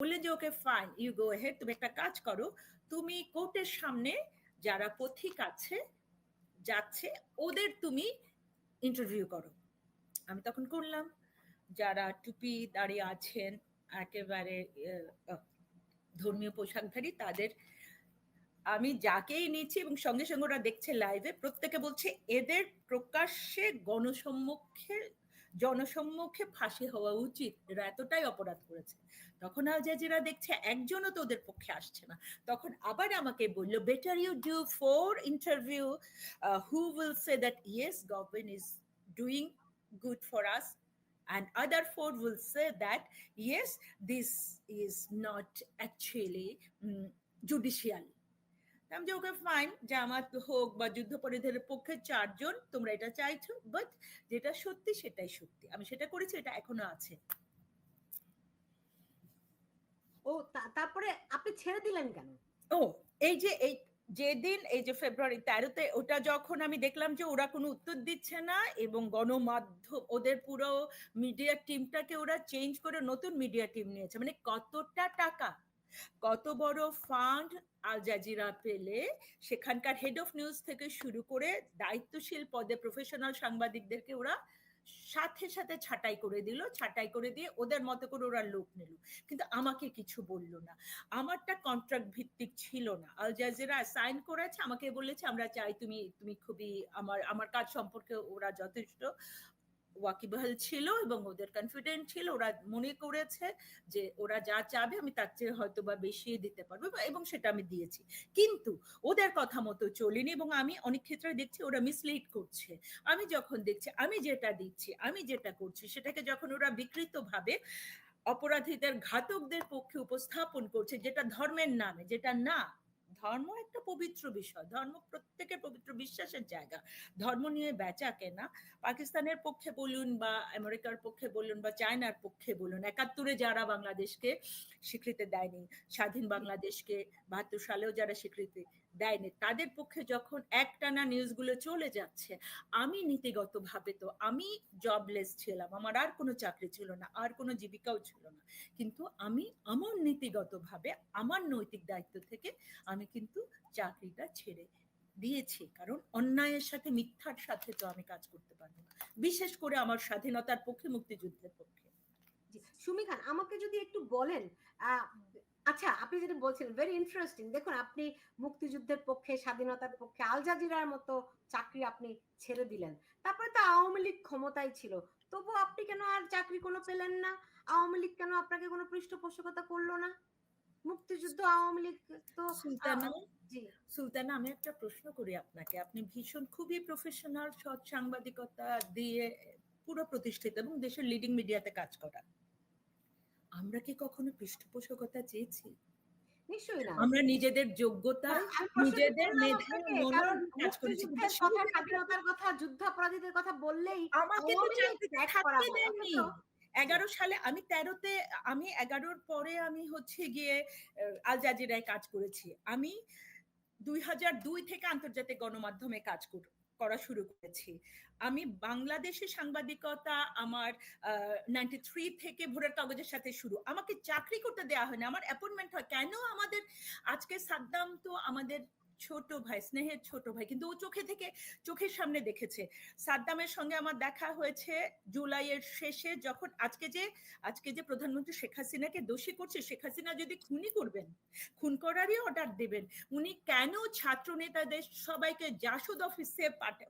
বললেন যে, okay fine you go head তুমি একটা কাজ করো, তুমি কোর্টের সামনে যারা পথিক আছে, যাচ্ছে, ওদের তুমি ইন্টারভিউ করো। আমি তখন করলাম। যারা টুপি দাঁড়িয়ে আছেন, একেবারে ধর্মীয় পোশাকধারী, তাদের আমি যাকেই নিচ্ছি এবং সঙ্গে সঙ্গে ওরা দেখছে লাইভে প্রত্যেকে বলছে, এদের প্রকাশ্যে গণসম্মুখে জনসম্মুখে ফাঁসি হওয়া উচিত। এরা এতটাই অপরাধ করেছে। তখন আল জাজিরা দেখছে একজনও তো ওদের পক্ষে আসছে না। তখন আবার আমাকে বলল better you do for interview who will say that yes government is doing good for us and other four will say that yes this is not actually um, judicial. আমি যে ওকে ফাইন যে আমার হোক বা যুদ্ধপরাধীদের পক্ষে চারজন তোমরা এটা চাইছো বাট যেটা সত্যি সেটাই সত্যি। আমি সেটা করেছি এটা এখনও আছে। ও তারপরে আপনি ছেড়ে দিলেন কেন? ও এই যে এই যেদিন এই যে ফেব্রুয়ারি তেরোতে ওটা যখন আমি দেখলাম যে ওরা কোনো উত্তর দিচ্ছে না এবং গণমাধ্যম ওদের পুরো মিডিয়া টিমটাকে ওরা চেঞ্জ করে নতুন মিডিয়া টিম নিয়েছে মানে কতটা টাকা কত বড় ফান্ড আল জাজিরা পেলে, সেখানকার হেড অফ নিউজ থেকে শুরু করে দায়িত্বশীল পদে প্রফেশনাল সাংবাদিকদেরকে ওরা সাথে সাথে ছাঁটাই করে দিল, ছাঁটাই করে দিয়ে ওদের মতো করে ওরা লোক নিল। কিন্তু আমাকে কিছু বলল না। আমারটা কন্ট্রাক্ট ভিত্তিক ছিল না। আল জাজিরা সাইন করেছে, আমাকে বলেছে, আমরা চাই তুমি তুমি খুবই আমার আমার কাজ সম্পর্কে ওরা যথেষ্ট ওয়াকিবহাল ছিল এবং ওদের কনফিডেন্ট ছিল, ওরা মনে করেছে যে ওরা যা চাবে আমি তার চেয়ে হয়তো বা বেশি দিতে পারব এবং সেটা আমি দিয়েছি। কিন্তু ওদের কথা মতো চলিনি এবং আমি অনেক ক্ষেত্রে দেখছি ওরা মিসলিড করছে। আমি যখন দেখছি, আমি যেটা দিচ্ছি, আমি যেটা করছি, সেটাকে যখন ওরা বিকৃত ভাবে অপরাধীদের, ঘাতকদের পক্ষে উপস্থাপন করছে, যেটা ধর্মের নামে, যেটা না ধর্ম একটা পবিত্র বিষয়। ধর্ম প্রত্যেকের পবিত্র বিশ্বাসের জায়গা। ধর্ম নিয়ে বেচা কেনা, পাকিস্তানের পক্ষে বলুন বা আমেরিকার পক্ষে বলুন বা চায়নার পক্ষে বলুন, একাত্তরে যারা বাংলাদেশকে স্বীকৃতি দেয়নি, স্বাধীন বাংলাদেশকে বাহাত্তর সালেও যারা স্বীকৃতি দেয়নি। তাদের পক্ষে যখন একটানা নিউজগুলো চলে যাচ্ছে, আমি নীতিগতভাবে তো, আমি জবলেস ছিলাম, আমার আর কোনো চাকরি ছিল না, আর কোনো জীবিকাও ছিল না। কিন্তু আমি আমার নীতিগতভাবে, আমার নৈতিক দায়িত্ব থেকে আমি কিন্তু চাকরিটা ছেড়ে দিয়েছি। কারণ অন্যায়ের সাথে মিথ্যার সাথে তো আমি কাজ করতে পারব না। বিশেষ করে আমার স্বাধীনতার পক্ষে, মুক্তিযুদ্ধের পক্ষে। সুমি খান আমাকে যদি একটু বলেন আচ্ছা আপনি যেটা বলছিলেন ভেরি ইন্টারেস্টিং দেখুন আপনি মুক্তিযুদ্ধের পক্ষে স্বাধীনতার পক্ষে আল জাজিরার মতো চাকরি আপনি ছেড়ে দিলেন। তারপরে তো আওয়ামী লীগ ক্ষমতায় ছিল তবু আপনি কেন আর চাকরি কোনো পেলেন না? আওয়ামী লীগ কেন আপনাকে কোনো পৃষ্ঠপোষকতা করল না? মুক্তিযুদ্ধ আওয়ামী লীগ তো সুলতানা সুলতানা আমি একটা প্রশ্ন করি আপনাকে। আপনি ভীষণ খুবই প্রফেশনাল সৎ সাংবাদিকতা দিয়ে পুরো প্রতিষ্ঠিত এবং দেশের লিডিং মিডিয়াতে কাজ করা আমরা কি কখনো পৃষ্ঠপোষকতা চেয়েছি? নিশ্চয়ই না। আমরা নিজেদের যোগ্যতা নিজেদের কাজ করেছি। কথা স্বাধীনতার কথা যুদ্ধাপরাধীদের কথা বললেই আমাকে তো থাকতে দেয়নি। এগারো সালে আমি তেরোতে আমি এগারোর পরে আমি হচ্ছে গিয়ে আল জাজিরায় কাজ করেছি। আমি দুই হাজার দুই থেকে আন্তর্জাতিক গণমাধ্যমে কাজ কর- শুরু করেছি। আমি বাংলাদেশে সাংবাদিকতা আমার নাইনটি থ্রি থেকে ভোরের কাগজের সাথে শুরু। আমাকে চাকরি করতে দেওয়া হয় না আমার অ্যাপয়েন্টমেন্ট হয়। কেন আমাদের, আজকে সাদ্দাম তো আমাদের ছোট ভাই, স্নেহের ছোট ভাই, কিন্তু ও চোখে থেকে চোখের সামনে দেখেছে। সাদ্দামের সঙ্গে আমার দেখা হয়েছে জুলাইয়ের শেষে যখন আজকে যে আজকে যে প্রধানমন্ত্রী শেখ হাসিনাকে দোষী করছে, শেখ হাসিনা যদি খুনই করবেন, খুন করারই অর্ডার দেবেন, উনি কেন ছাত্র নেতাদের সবাইকে জাসদ অফিসে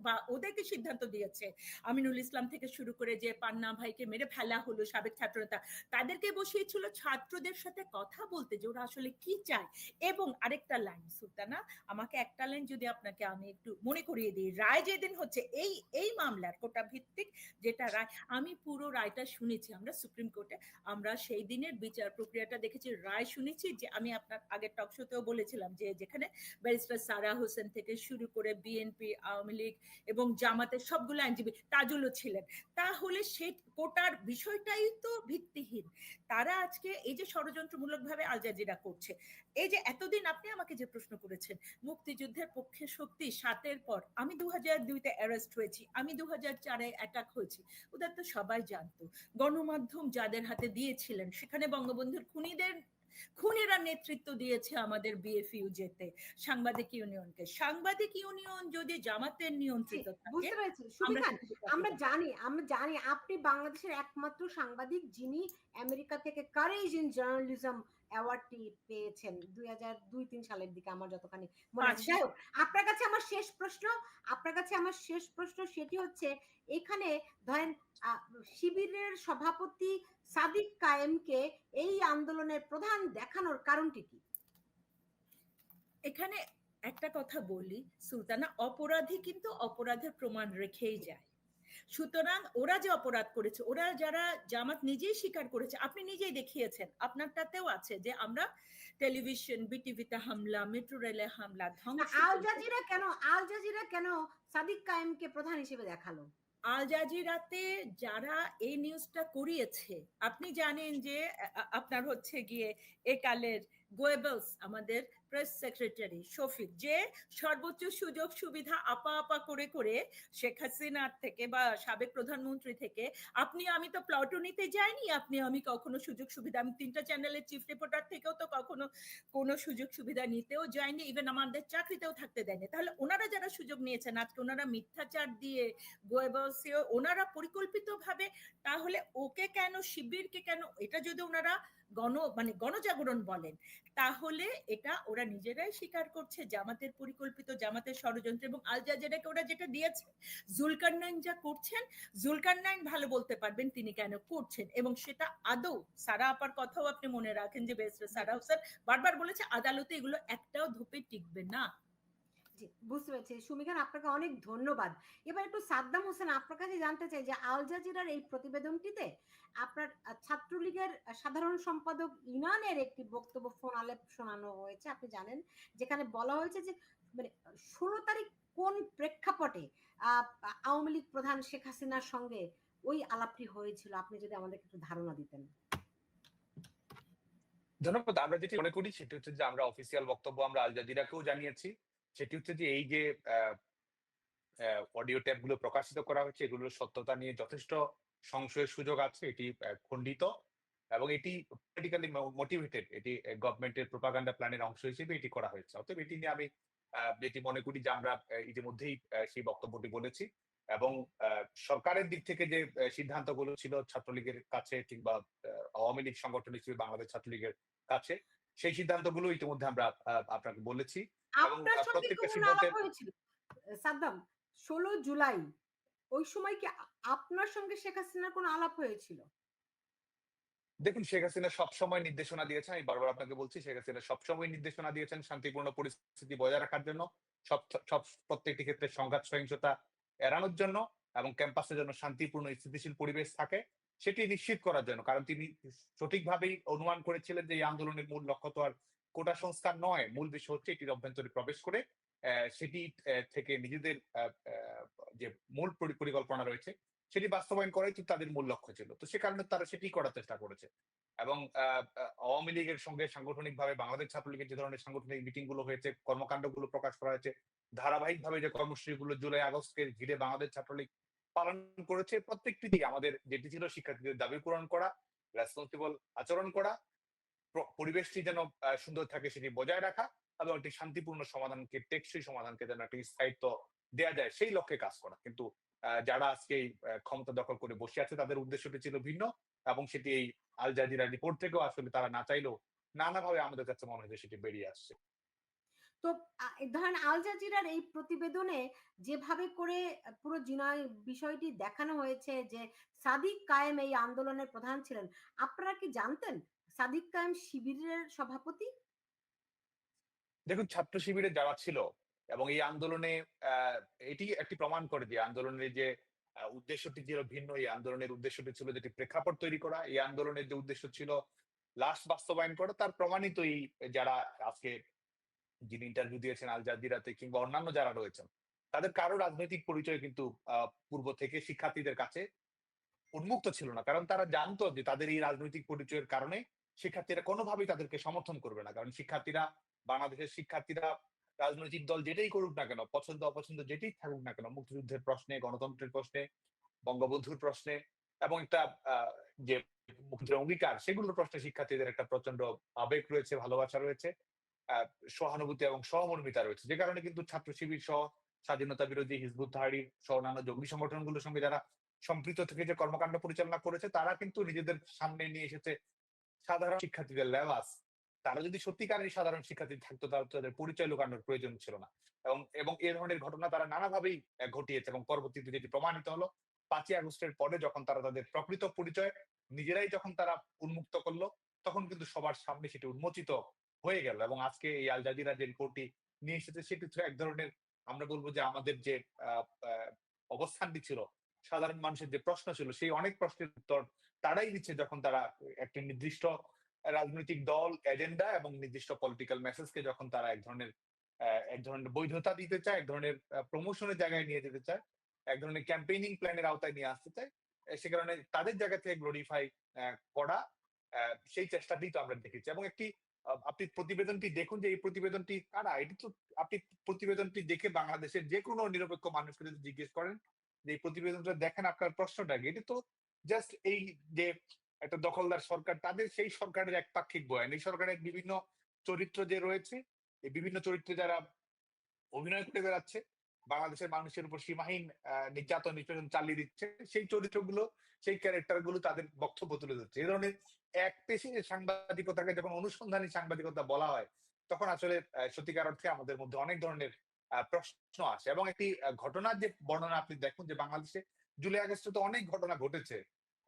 বা ওদেরকে সিদ্ধান্ত দিয়েছে? আমিনুল ইসলাম থেকে শুরু করে যে পান্না ভাইকে মেরে ফেলা হলো সাবেক ছাত্র নেতা তাদেরকে বসিয়েছিল ছাত্রদের সাথে কথা বলতে যে ওরা আসলে কি চায়? এবং আরেকটা লাইন সুলতানা আমাকে একটা লাইন যদি আপনাকে আমি একটু মনে করিয়ে দিই। রায় যেদিন হচ্ছে, এই এই মামলার কোটা ভিত্তিক যেটা রায়, আমি পুরো রায়টা শুনেছি, আমরা সুপ্রিম কোর্টে, আমরা সেই দিনের বিচার প্রক্রিয়াটা দেখেছি, রায় শুনেছি যে, আমি আপনার আগের টক শোতেও বলেছিলাম যে, যেখানে ব্যারিস্টার সারা হোসেন থেকে শুরু করে বিএনপি আওয়ামী লীগ এবং জামাতের সবগুলো আইনজীবী তাজুলও ছিলেন। তাহলে সে কোটার বিষয়টাই তো ভিত্তিহীন। তারা আজকে এই যে ষড়যন্ত্রমূলক ভাবে আল জাজিরা করছে, এই যে এতদিন আপনি আমাকে যে প্রশ্ন করেছেন মুক্তিযুদ্ধের পক্ষে শক্তি সাতের পর আমি দু হাজার দুইতে অ্যারেস্ট হয়েছি আমি দু হাজার চারে অ্যাটাক হয়েছি। ওদের তো সবাই জানতো। গণমাধ্যম যাদের হাতে দিয়েছিলেন সেখানে বঙ্গবন্ধুর খুনিদের খুনিরা নেতৃত্ব দিয়েছে আমাদের বিএফইউ যেতে সাংবাদিক ইউনিয়নকে। সাংবাদিক ইউনিয়ন যদি জামাতের নিয়ন্ত্রিত বুঝতে পেরেছি। আমরা। জানি আমরা জানি আপনি বাংলাদেশের একমাত্র সাংবাদিক যিনি আমেরিকা থেকে কারেজ ইন জার্নালিজম অ্যাওয়ার্ডটি পেয়েছেন দুই হাজার দুই তিন সালের দিকে আমার যতখানি মনে আছে। হোক আপনার কাছে আমার শেষ প্রশ্ন আপনার কাছে আমার শেষ প্রশ্ন সেটি হচ্ছে এখানে ধরেন শিবিরের সভাপতি সাদিক কায়েমকে এই আন্দোলনের প্রধান দেখানোর কারণটি কি? এখানে একটা কথা বলি সুলতানা অপরাধী কিন্তু অপরাধের প্রমাণ রেখেই যায়। সুতরাং ওরা যে অপরাধ করেছে ওরা যারা জামাত নিজেই স্বীকার করেছে আপনি নিজেই দেখিয়েছেন আপনারটাতেও আছে যে আমরা টেলিভিশন বিটিভিতে হামলা মেট্রো রেলে হামলা ধ্বংস আল জাজিরা কেন আল জাজিরা কেন সাদিক কায়েমকে প্রধান হিসেবে দেখাল? আল জাজিরাতে যারা এই নিউজটা করিয়েছে আপনি জানেন যে আপনার হচ্ছে গিয়ে একালের গোয়েবলস আমাদের প্রেস সেক্রেটারি শফিক, যে সর্বোচ্চ সুযোগ সুবিধা আপা আপা করে করে শেখ হাসিনার থেকে বা সাবেক প্রধানমন্ত্রী থেকে, আপনি, আমি তো প্লটনিতে যাইনি, আপনি, আমি কখনো সুযোগ সুবিধা, আমি তিনটা চ্যানেলের চিফ রিপোর্টার থেকেও তো কখনো কোনো সুযোগ সুবিধা নিতেও যায়নি ইভেন আমাদের চাকরিতেও থাকতে দেয়নি। তাহলে ওনারা যারা সুযোগ নিয়েছেন, আজকে ওনারা মিথ্যাচার দিয়ে গোয়েবলসীয় ওনারা পরিকল্পিতভাবে, তাহলে ওকে কেন, শিবিরকে কেন, এটা যদি ওনারা গণ মানে গণজাগরণ বলেন, তাহলে এটা ওরা নিজেরাই স্বীকার করছে, জামাতের পরিকল্পিত জামাতের ষড়যন্ত্র এবং আল জাজেরাকে ওরা যেটা দিয়েছে, জুলকার নাইন যা করছেন, জুলকার নাইন ভালো বলতে পারবেন তিনি কেন করছেন এবং সেটা আদৌ সারা আপার কথাও আপনি মনে রাখেন যে বেশ সারা হোসেন বারবার বলেছে, আদালতে এগুলো একটাও ধূপে টিকবে না। বুঝতে পেরেছি। সুমিখান আপনাকে অনেক ধন্যবাদ। এবার একটু সাদ্দাম হোসেন আপনার কাছে জানতে চাই যে আল জাজিরার এই প্রতিবেদনটিতে আপনার ছাত্রলীগের সাধারণ সম্পাদক ইনানের একটি বক্তব্য ফোন আলেপ শোনানো হয়েছে আপনি জানেন। যেখানে বলা হয়েছে যে মানে ষোলো তারিখ কোন প্রেক্ষাপটে আহ, আওয়ামী লীগ প্রধান শেখ হাসিনার সঙ্গে ওই আলাপটি হয়েছিল? আপনি যদি আমাদেরকে একটু ধারণা দিতেন। ধন্যবাদ। আমরা যেটি মনে করি সেটি হচ্ছে যে আমরা অফিসিয়াল বক্তব্য আমরা আল জাজিরাকেও জানিয়েছি। সেটি হচ্ছে যে, এই যে অডিও ট্যাপগুলো প্রকাশিত করা হচ্ছে এগুলোর সত্যতা নিয়ে যথেষ্ট সংশয়ের সুযোগ আছে। এটি খণ্ডিত এবং এটি পলিটিক্যালি মোটিভেটেড এটি গভর্নমেন্টের প্রোপাগান্ডা প্ল্যানের অংশ হিসেবে এটি করা হয়েছে। অতএব এটি নিয়ে আমি যেটি মনে করি যে, আমরা ইতিমধ্যেই সেই বক্তব্যটি বলেছি এবং সরকারের দিক থেকে যে সিদ্ধান্তগুলো ছিল ছাত্রলীগের কাছে কিংবা আওয়ামী লীগ সংগঠন হিসেবে বাংলাদেশ ছাত্রলীগের কাছে সেই সিদ্ধান্তগুলো ইতিমধ্যে আমরা আপনাকে বলেছি। আপনার সঙ্গে প্রত্যেকটা কোন সিদ্ধান্তের আলাপ হয়েছিল? সাদ্দাম ষোলো জুলাই ওই সময় কি আপনার সঙ্গে শেখ হাসিনার কোন আলাপ হয়েছিল? দেখুন শেখ হাসিনা সবসময় নির্দেশনা দিয়েছেন আমি বারবার আপনাকে বলছি শেখ হাসিনা সবসময় নির্দেশনা দিয়েছেন শান্তিপূর্ণ পরিস্থিতি বজায় রাখার জন্য সব সব প্রত্যেকটি ক্ষেত্রে সংঘাত সহিংসতা এড়ানোর জন্য এবং ক্যাম্পাসের জন্য শান্তিপূর্ণ স্থিতিশীল পরিবেশ থাকে। সেটি নিশ্চিত করার জন্য। কারণ তিনি সঠিকভাবেই অনুমান করেছিলেন যে এই আন্দোলনের মূল লক্ষ্য তো আর কোটা সংস্কার নয়, মূল বিষয় হচ্ছে এটির অভ্যন্তরে প্রবেশ করে সেটি থেকে নিজেদের যে মূল পরিকল্পনা রয়েছে, সেটি বাস্তবায়ন করাই কিন্তু তাদের মূল লক্ষ্য ছিল। তো সে কারণে তারা সেটি করার চেষ্টা করেছে। এবং আওয়ামী লীগের সঙ্গে সাংগঠনিকভাবে বাংলাদেশ ছাত্রলীগের যে ধরনের সাংগঠনিক মিটিংগুলো হয়েছে, কর্মকাণ্ডগুলো প্রকাশ করা হয়েছে, ধারাবাহিকভাবে যে কর্মসূচিগুলো জুলাই আগস্টকে ঘিরে বাংলাদেশ ছাত্রলীগ পালন করেছে প্রত্যেকটি আমাদের যেটি ছিল শিক্ষার্থীদের দাবি পূরণ করা রেসপন্সিবল আচরণ করা পরিবেশটি যেন সুন্দর থাকে সেটি বজায় রাখা এবং একটি শান্তিপূর্ণ সমাধানকে, টেকসই সমাধানকে যেন একটি স্থায়িত্ব দেয়া যায়, সেই লক্ষ্যে কাজ করা। কিন্তু যারা আজকে এই ক্ষমতা দখল করে বসে আছে তাদের উদ্দেশ্যটি ছিল ভিন্ন এবং সেটি এই আল জাজিরা রিপোর্ট থেকেও আসলে তারা না চাইলেও নানাভাবে আমাদের কাছে মনে হয় যে সেটি বেরিয়ে আসছে। তো ধরেন আল জাজিরার এই প্রতিবেদনে যেভাবে করে পুরো জিনয়, বিষয়টি দেখানো হয়েছে যে সাদিক কায়েম এই আন্দোলনের প্রধান ছিলেন, আপনারা কি জানতেন সাদিক কায়েম শিবিরের সভাপতি? দেখুন, ছাত্র শিবিরে যারা ছিল এবং এই আন্দোলনে এটি একটি প্রমাণ করে যে আন্দোলনের যে উদ্দেশ্যটি ছিল ভিন্ন, এই আন্দোলনের উদ্দেশ্যটি ছিল যেটি প্রেক্ষাপট তৈরি করা, এই আন্দোলনের যে উদ্দেশ্য ছিল লাশ বাস্তবায়ন করা, তার প্রমাণিত এই যারা আজকে যিনি ইন্টারভিউ দিয়েছেন আল জাজিরাতে কিংবা অন্যান্য যারা রয়েছেন, তাদের কারও রাজনৈতিক পরিচয় কিন্তু পূর্ব থেকে শিক্ষার্থীদের কাছে উন্মুক্ত ছিল না। কারণ তারা জানতো যে তাদের এই রাজনৈতিক পরিচয়ের কারণে শিক্ষার্থীরা কোনোভাবেই তাদেরকে সমর্থন করবে না। কারণ শিক্ষার্থীরা, বাংলাদেশের শিক্ষার্থীরা রাজনৈতিক দল যেটাই করুক না কেন, পছন্দ, অপছন্দ যেটাই থাকুক না কেন, মুক্তিযুদ্ধের প্রশ্নে, গণতন্ত্রের প্রশ্নে, বঙ্গবন্ধুর প্রশ্নে এবং একটা যে মুখ্যমন্ত্রীর অঙ্গীকার, সেগুলোর প্রশ্নে শিক্ষার্থীদের একটা প্রচণ্ড আবেগ রয়েছে, ভালোবাসা রয়েছে। সহানুভূতি এবং সহমর্মিতা রয়েছে। যে কারণে কিন্তু ছাত্র শিবির সহ স্বাধীনতা বিরোধী হিজবুত তাহারির সহ অন্যান্য জঙ্গি সংগঠনগুলোর সঙ্গে যারা সম্পৃক্ত থেকে যে কর্মকাণ্ড পরিচালনা করেছে, তারা কিন্তু নিজেদের সামনে নিয়ে এসেছে সাধারণ শিক্ষার্থীদের লেবাস। তারা যদি সত্যিকারের সাধারণ শিক্ষার্থী থাকতো, তাহলে তাদের পরিচয় লুকানোর প্রয়োজন ছিল না। এবং এবং এ ধরনের ঘটনা তারা নানাভাবেই ঘটিয়েছে এবং পরবর্তীতে যেটি প্রমাণিত হলো, পাঁচই আগস্টের পরে যখন তারা তাদের প্রকৃত পরিচয় নিজেরাই যখন তারা উন্মুক্ত করল, তখন কিন্তু সবার সামনে সেটি উন্মোচিত হয়ে গেল এবং আজকে এই আল জাজিরা যে রিপোর্টটি নিয়ে এসেছে, সেটি এক ধরনের আমরা বলব যে আমাদের যে অবস্থানটি ছিল, সাধারণ মানুষের যে প্রশ্ন ছিল, সেই অনেক প্রশ্নের উত্তর তারাই দিচ্ছে যখন তারা একটি নির্দিষ্ট রাজনৈতিক দল এজেন্ডা এবং নির্দিষ্ট পলিটিক্যাল মেসেজকে যখন তারা এক ধরনের এক ধরনের বৈধতা দিতে চায়, এক ধরনের প্রমোশনের জায়গায় নিয়ে যেতে চায়, এক ধরনের ক্যাম্পেইনিং প্ল্যানের আওতায় নিয়ে আসতে চায় সে কারণে তাদের জায়গা থেকে গ্লোরিফাই করা সেই চেষ্টাটি তো আমরা দেখেছি এবং একটি আপনি প্রতিবেদনটি দেখুন যে এই প্রতিবেদনটি কারা? এটি তো আপনি প্রতিবেদনটি দেখে বাংলাদেশের যে কোনো নিরপেক্ষ মানুষকে যদি জিজ্ঞেস করেন যে এই প্রতিবেদনটা দেখেন আপনার প্রশ্নটা এটি তো জাস্ট এই যে একটা দখলদার সরকার, তাদের সেই সরকারের এক একপাক্ষিক বয়ান। এই সরকারের বিভিন্ন চরিত্র যে রয়েছে, এই বিভিন্ন চরিত্রে যারা অভিনয় করে বেড়াচ্ছে বাংলাদেশের মানুষের উপর সীমাহীন নির্যাতন নির্যাতন চালিয়ে দিচ্ছে। সেই চরিত্রগুলো, সেই ক্যারেক্টারগুলো তাদের বক্তব্য তুলে ধরছে। এই ধরনের এক পেশি সাংবাদিকতাকে যখন অনুসন্ধানী সাংবাদিকতা বলা হয়, তখন আসলে সত্যিকার অর্থে আমাদের মধ্যে অনেক ধরনের প্রশ্ন আসে। এবং একটি ঘটনার যে বর্ণনা আপনি দেখুন যে বাংলাদেশে জুলাই আগস্টে তো অনেক ঘটনা ঘটেছে।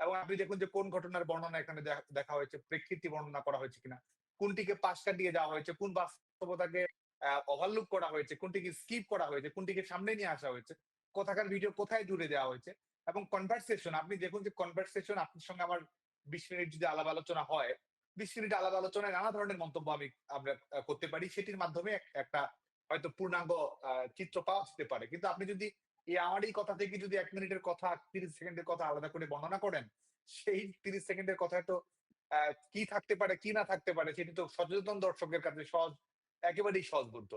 এবং আপনি দেখুন যে কোন ঘটনার বর্ণনা এখানে দেখা হয়েছে, প্রেক্ষিত বর্ণনা করা হয়েছে কিনা, কোনটিকে পাশ কাটিয়ে যাওয়া হয়েছে, কোন বাস্তবতাকে ওভারলুক করা হয়েছে, কোনটিকে স্কিপ করা হয়েছে, কোনটিকে সামনে নিয়ে আসা হয়েছে, কোথাকার ভিডিও কোথায় জুড়ে দেওয়া হয়েছে এবং কনভারসেশন আপনি দেখুন যে কনভারসেশন আপনার সঙ্গে আমার বিশ মিনিট যদি আলাপ আলোচনা হয়, বিশ মিনিট আলাপ আলোচনায় নানা ধরনের মন্তব্য আমি, আমরা করতে পারি। সেটির মাধ্যমে একটা হয়তো পূর্ণাঙ্গ চিত্র পাওয়া যেতে পারে। কিন্তু আপনি যদি এই আমার এই কথা থেকে যদি এক মিনিটের কথা, তিরিশ সেকেন্ডের কথা আলাদা করে বর্ণনা করেন, সেই তিরিশ সেকেন্ডের কথা তো কি থাকতে পারে, কি না থাকতে পারে, সেটি তো সচেতন দর্শকের কাছে সহজ একেবারেই সহজবোধ্য।